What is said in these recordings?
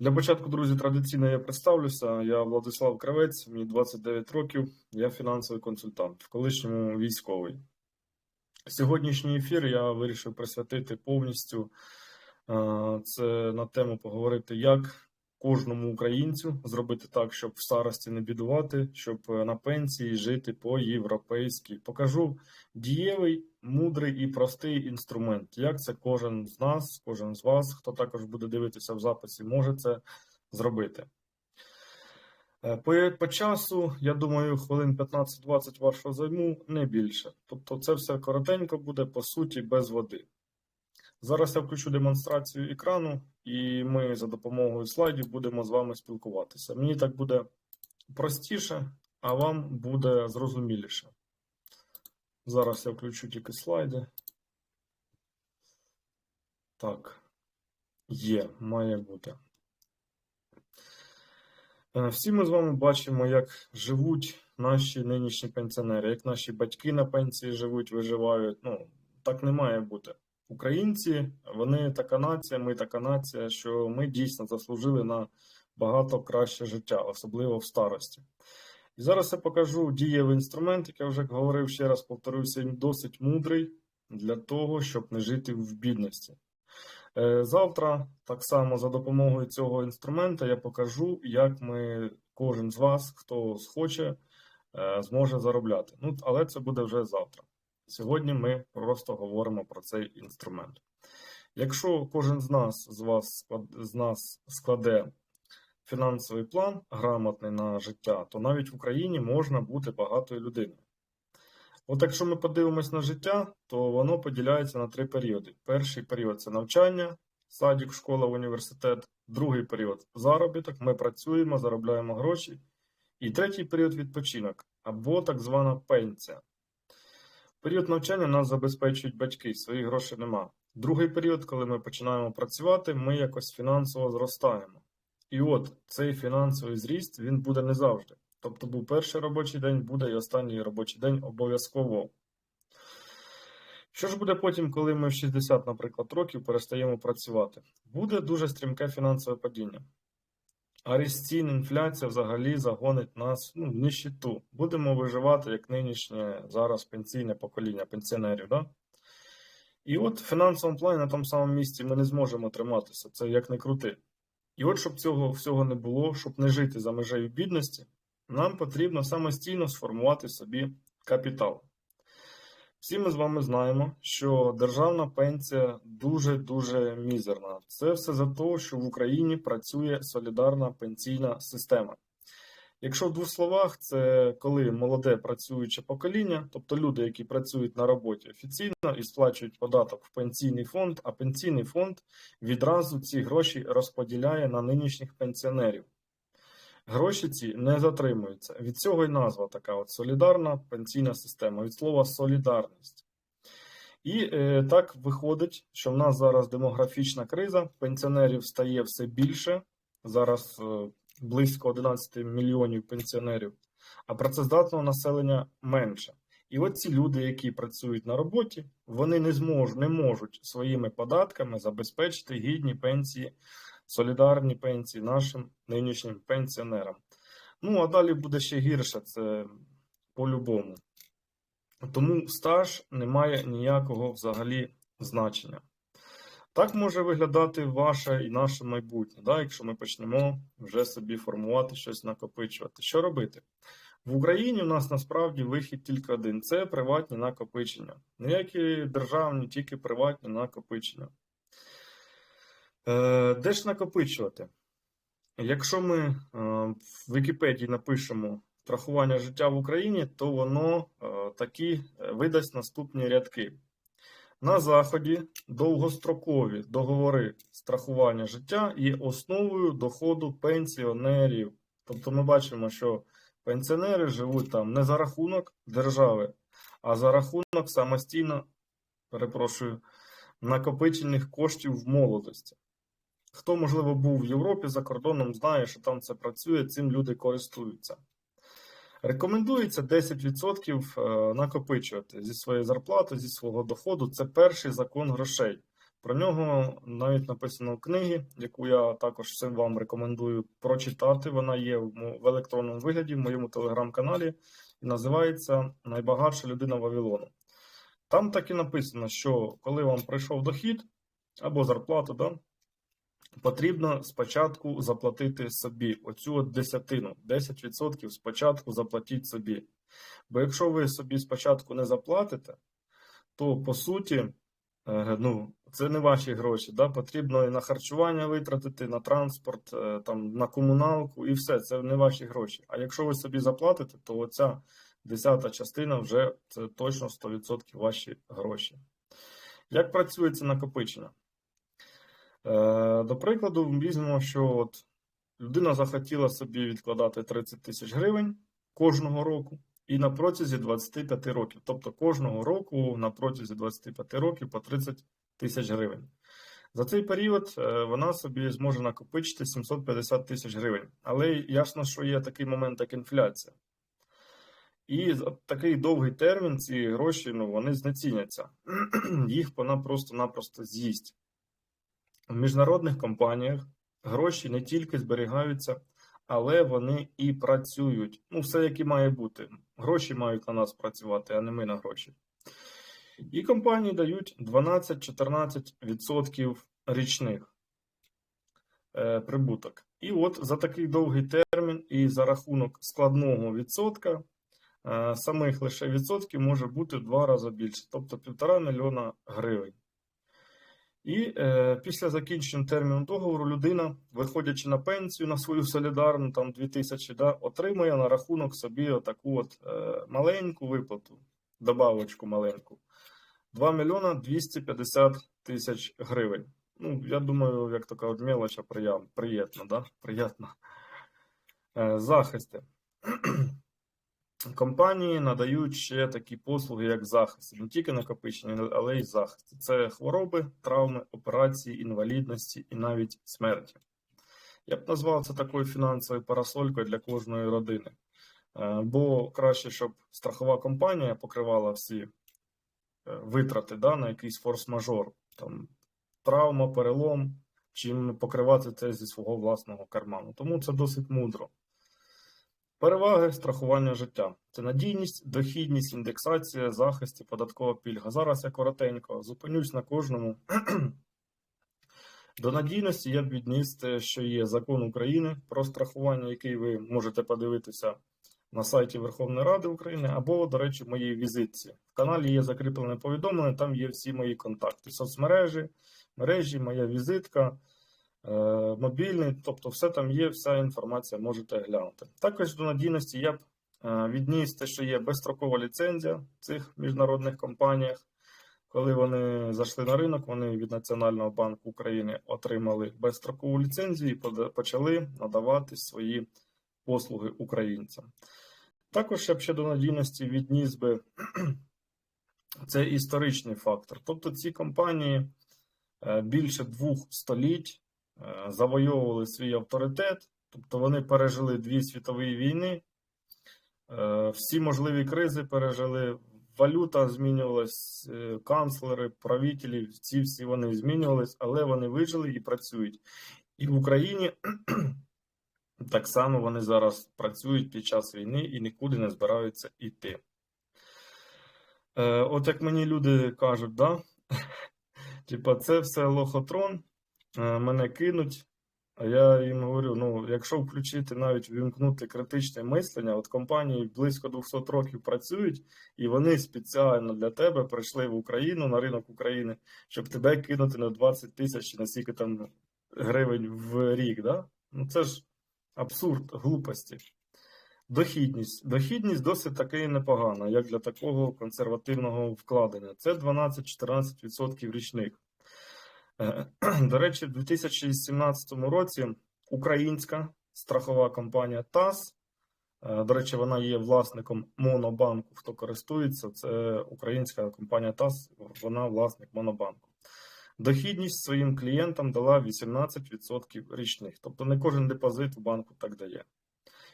Для початку, друзі, традиційно я представлюся. Я Владислав Кравець, мені 29 років, я фінансовий консультант, в колишньому військовий. Сьогоднішній ефір я вирішив присвятити повністю це на тему поговорити, як кожному українцю зробити так, щоб в старості не бідувати, щоб е, на пенсії жити по-європейськи. Покажу дієвий, мудрий і простий інструмент. Як це кожен з нас, кожен з вас, хто також буде дивитися в записі, може це зробити. Е, По, по часу, я думаю, хвилин 15-20 вашого займу, не більше. Тобто це все коротенько буде, по суті, без води. Зараз я включу демонстрацію екрану, і ми за допомогою слайдів будемо з вами спілкуватися. Мені так буде простіше, а вам буде зрозуміліше. Зараз я включу тільки слайди. Так, є, має бути. Е, Всі ми з вами бачимо, як живуть наші нинішні пенсіонери, як наші батьки на пенсії живуть, виживають. Ну, так не має бути. Українці, вони така нація, ми така нація, що ми дійсно заслужили на багато краще життя, особливо в старості. І зараз я покажу дієвий інструмент, як я вже говорив, ще раз повторюся, він досить мудрий для того, щоб не жити в бідності. Е, Завтра, так само за допомогою цього інструмента, я покажу, як ми, кожен з вас, хто схоче, е, зможе заробляти. Ну, але це буде вже завтра. Сьогодні ми просто говоримо про цей інструмент. Якщо кожен з нас з вас з нас складе фінансовий план грамотний на життя, то навіть в Україні можна бути багатою людиною. От якщо ми подивимось на життя, то воно поділяється на три періоди. Перший період це навчання, садик, школа, університет. Другий період заробіток, ми працюємо, заробляємо гроші. І третій період відпочинок або так звана пенсія. Період навчання нас забезпечують батьки, своїх грошей нема. Другий період, коли ми починаємо працювати, ми якось фінансово зростаємо. І от цей фінансовий зріст він буде не завжди. Тобто був перший робочий день, буде і останній робочий день обов'язково. Що ж буде потім, коли ми в 60, наприклад, років перестаємо працювати? Буде дуже стрімке фінансове падіння. А ріст інфляція взагалі загонить нас ну, в ніщиту. Будемо виживати як нинішнє зараз пенсійне покоління пенсіонерів. Да? І от в фінансовому плані на тому самому місці ми не зможемо триматися. Це як не крути. І от, щоб цього всього не було, щоб не жити за межею бідності, нам потрібно самостійно сформувати собі капітал. Всі ми з вами знаємо, що державна пенсія дуже-дуже мізерна. Це все за те, що в Україні працює солідарна пенсійна система. Якщо в двох словах, це коли молоде працююче покоління, тобто люди, які працюють на роботі офіційно і сплачують податок в пенсійний фонд, а пенсійний фонд відразу ці гроші розподіляє на нинішніх пенсіонерів. Гроші ці не затримуються. Від цього й назва така от солідарна пенсійна система, від слова солідарність. І е, так виходить, що в нас зараз демографічна криза, пенсіонерів стає все більше. Зараз е, близько 11 мільйонів пенсіонерів, а працездатного населення менше. І от ці люди, які працюють на роботі, вони не зможуть, не можуть своїми податками забезпечити гідні пенсії, солідарні пенсії нашим нинішнім пенсіонерам. Ну, а далі буде ще гірше, це по-любому. Тому стаж не має ніякого взагалі значення. Так може виглядати ваше і наше майбутнє, да, якщо ми почнемо вже собі формувати щось накопичувати. Що робити? В Україні у нас насправді вихід тільки один: це приватні накопичення. Ніякі державні, тільки приватні накопичення. Е, де ж накопичувати? Якщо ми е, в Вікіпедії напишемо страхування життя в Україні, то воно е, такі видасть наступні рядки. На Заході довгострокові договори страхування життя є основою доходу пенсіонерів. Тобто ми бачимо, що пенсіонери живуть там не за рахунок держави, а за рахунок самостійно, перепрошую, накопичених коштів в молодості. Хто, можливо, був в Європі за кордоном, знає, що там це працює, цим люди користуються. Рекомендується 10% накопичувати зі своєї зарплати, зі свого доходу. Це перший закон грошей. Про нього навіть написано в книгі, яку я також всім вам рекомендую прочитати. Вона є в електронному вигляді в моєму телеграм-каналі і називається Найбагатша людина Вавилону. Там так і написано, що коли вам прийшов дохід або зарплата, да, потрібно спочатку заплатити собі оцю от десятину, 10% спочатку заплатіть собі. Бо якщо ви собі спочатку не заплатите, то по суті, е, ну, це не ваші гроші. Да? Потрібно і на харчування витратити, на транспорт, е, там, на комуналку і все. Це не ваші гроші. А якщо ви собі заплатите, то оця десята частина вже це точно 100% ваші гроші. Як працює це накопичення? Е, До прикладу, візьмемо, що от людина захотіла собі відкладати 30 тисяч гривень кожного року і на протязі 25 років. Тобто кожного року на протязі 25 років по 30 тисяч гривень. За цей період е, вона собі зможе накопичити 750 тисяч гривень. Але ясно, що є такий момент, як інфляція. І за такий довгий термін ці гроші ну, вони знеціняться. Їх вона просто-напросто з'їсть. В міжнародних компаніях гроші не тільки зберігаються, але вони і працюють. Ну, все, як і має бути. Гроші мають на нас працювати, а не ми на гроші. І компанії дають 12-14% річних е, прибуток. І от за такий довгий термін і за рахунок складного відсотка е, самих лише відсотків може бути в два рази більше, тобто півтора мільйона гривень. І е, після закінчення терміну договору людина, виходячи на пенсію на свою солідарну, там 2000, да, отримує на рахунок собі отаку от е, маленьку виплату, добавочку маленьку. 2 мільйона 250 тисяч гривень. Ну, я думаю, як така от мелоча приємна, да? приємна. Е, захисти. Компанії надають ще такі послуги, як захист, не тільки накопичення, але й захист. Це хвороби, травми, операції, інвалідності і навіть смерті. Я б назвав це такою фінансовою парасолькою для кожної родини. Е, Бо краще, щоб страхова компанія покривала всі е, витрати да, на якийсь форс-мажор, там травма, перелом, чим покривати це зі свого власного карману. Тому це досить мудро. Переваги страхування життя це надійність, дохідність, індексація, захист і податкова пільга. Зараз я коротенько зупинюсь на кожному. До надійності я б відніс те, що є закон України про страхування, який ви можете подивитися на сайті Верховної Ради України, або, до речі, в моїй візитці. В каналі є закріплене повідомлення, там є всі мої контакти, соцмережі, мережі, моя візитка. Е, мобільний, тобто все там є, вся інформація можете глянути. Також до надійності я б е, відніс те, що є безстрокова ліцензія в цих міжнародних компаніях. Коли вони зайшли на ринок, вони від Національного банку України отримали безстрокову ліцензію і почали надавати свої послуги українцям. Також я б ще до надійності відніс би це історичний фактор. Тобто ці компанії е, більше двох століть завойовували свій авторитет, тобто вони пережили дві світові війни, е, всі можливі кризи пережили, валюта змінювалась, е, канцлери, правителі, ці всі вони змінювались, але вони вижили і працюють. І в Україні так само вони зараз працюють під час війни і нікуди не збираються йти. Е, От як мені люди кажуть, да? Типа, це все лохотрон, е, мене кинуть. А я їм говорю: ну, якщо включити навіть вімкнути критичне мислення, от компанії близько 200 років працюють, і вони спеціально для тебе прийшли в Україну на ринок України, щоб тебе кинути на 20 тисяч чи на скільки там гривень в рік. Да? Ну це ж абсурд, глупості. Дохідність. Дохідність досить таки непогана, як для такого консервативного вкладення. Це 12-14% річних. До речі, в 2017 році українська страхова компанія ТАС, е, до речі, вона є власником Монобанку. Хто користується, це українська компанія ТАС, вона власник Монобанку. Дохідність своїм клієнтам дала 18% річних. Тобто не кожен депозит в банку так дає.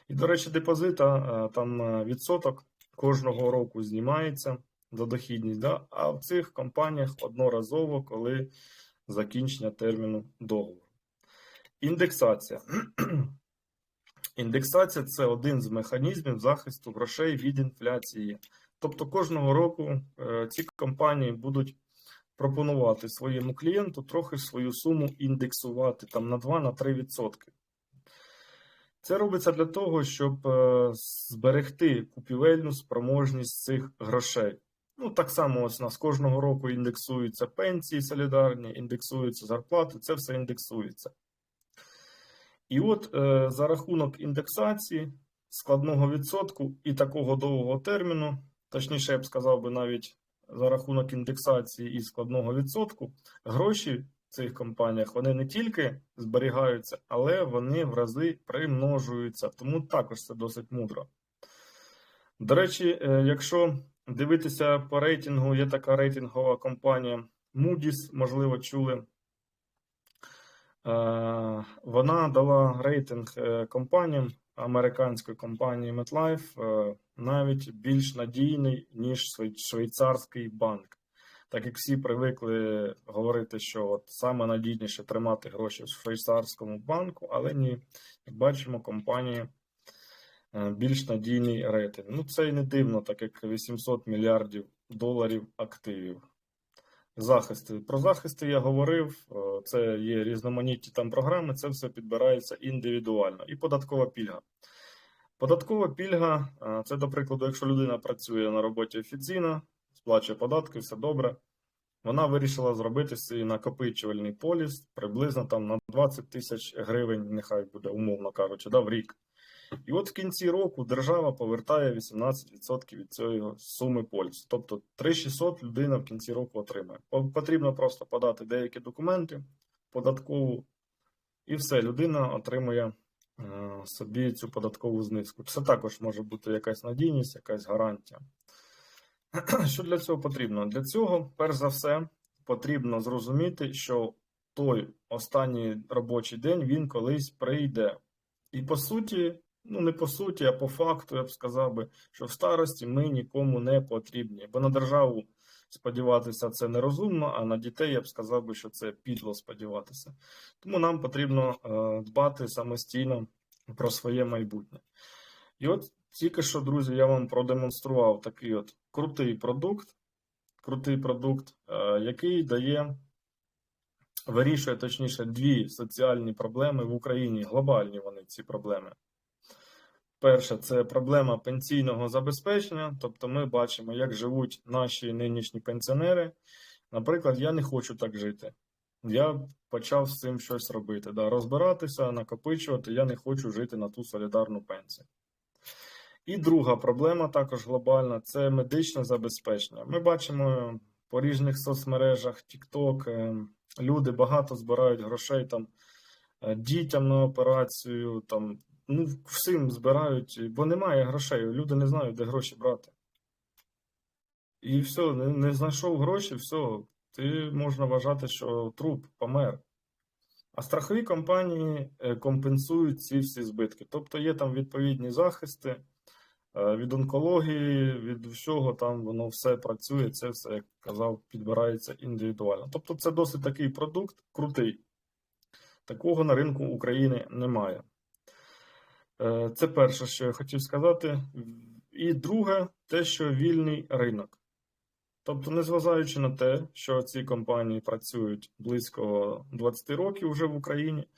І, до речі, депозита там відсоток кожного року знімається за дохідність. Да? А в цих компаніях одноразово, коли закінчення терміну договору. Індексація. Індексація це один з механізмів захисту грошей від інфляції. Тобто кожного року е, ці компанії будуть пропонувати своєму клієнту трохи свою суму індексувати там на 2-3%. Це робиться для того, щоб е, зберегти купівельну спроможність цих грошей. Ну, так само ось у нас кожного року індексуються пенсії солідарні, індексуються зарплати, це все індексується. І от е, за рахунок індексації складного відсотку і такого довгого терміну, точніше, я б сказав би навіть за рахунок індексації і складного відсотку, гроші в цих компаніях вони не тільки зберігаються, але вони в рази примножуються. Тому також це досить мудро. До речі, е, якщо дивитися по рейтингу, є така рейтингова компанія Moody's, можливо, чули. Е, Вона дала рейтинг е, компаніям американської компанії MetLife е, навіть більш надійний, ніж швейцарський банк. Так як всі привикли говорити, що от саме надійніше тримати гроші в швейцарському банку, але ні, як бачимо, компанії е, більш надійний рейтинг. Ну, це і не дивно, так як 800 мільярдів доларів активів. Захисти. Про захисти я говорив, е, це є різноманітні там програми, це все підбирається індивідуально. І податкова пільга. Податкова пільга е, це, до прикладу, якщо людина працює на роботі офіційно, сплачує податки, все добре. Вона вирішила зробити свій накопичувальний поліс приблизно там на 20 тисяч гривень, нехай буде, умовно кажучи, да, в рік. І от в кінці року держава повертає 18% від цієї суми полісу. Тобто 3600 людина в кінці року отримає. Потрібно просто подати деякі документи, податкову, і все, людина отримує е, собі цю податкову знижку. Це також може бути якась надійність, якась гарантія. Що для цього потрібно? Для цього, перш за все, потрібно зрозуміти, що той останній робочий день він колись прийде. І по суті, ну не по суті, а по факту, я б сказав би, що в старості ми нікому не потрібні. Бо на державу сподіватися це нерозумно, а на дітей я б сказав би, що це підло сподіватися. Тому нам потрібно е, дбати самостійно про своє майбутнє. І от тільки що, друзі, я вам продемонстрував такий от крутий продукт, крутий продукт, е, який дає, вирішує точніше дві соціальні проблеми в Україні. Глобальні вони ці проблеми. Перше, це проблема пенсійного забезпечення. Тобто, ми бачимо, як живуть наші нинішні пенсіонери. Наприклад, я не хочу так жити. Я почав з цим щось робити. Да, розбиратися, накопичувати. Я не хочу жити на ту солідарну пенсію. І друга проблема також глобальна це медичне забезпечення. Ми бачимо по різних соцмережах, TikTok, е, люди багато збирають грошей там е, дітям на операцію, там ну всім збирають, бо немає грошей. Люди не знають, де гроші брати. І все, не, не знайшов гроші, все, ти можна вважати, що труп помер. А страхові компанії е, компенсують ці всі збитки. Тобто є там відповідні захисти е, від онкології, від всього там воно все працює, це все, як казав, підбирається індивідуально. Тобто це досить такий продукт крутий. Такого на ринку України немає. Е, Це перше, що я хотів сказати. І друге, те, що вільний ринок. Тобто, незважаючи на те, що ці компанії працюють близько 20 років вже в Україні,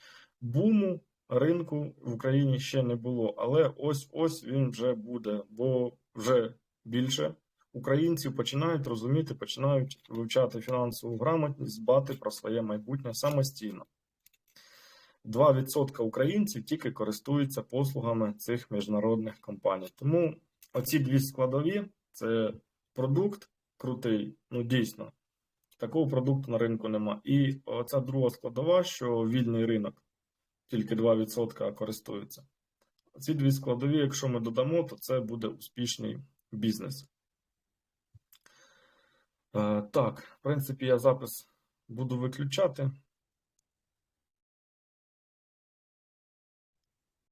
буму ринку в Україні ще не було. Але ось ось він вже буде, бо вже більше українців починають розуміти, починають вивчати фінансову грамотність, дбати про своє майбутнє самостійно. 2% українців тільки користуються послугами цих міжнародних компаній. Тому оці дві складові це продукт крутий, ну дійсно. Такого продукту на ринку нема. І оця друга складова, що вільний ринок, тільки 2% користуються. Ці дві складові, якщо ми додамо, то це буде успішний бізнес. Е, так, в принципі, я запис буду виключати.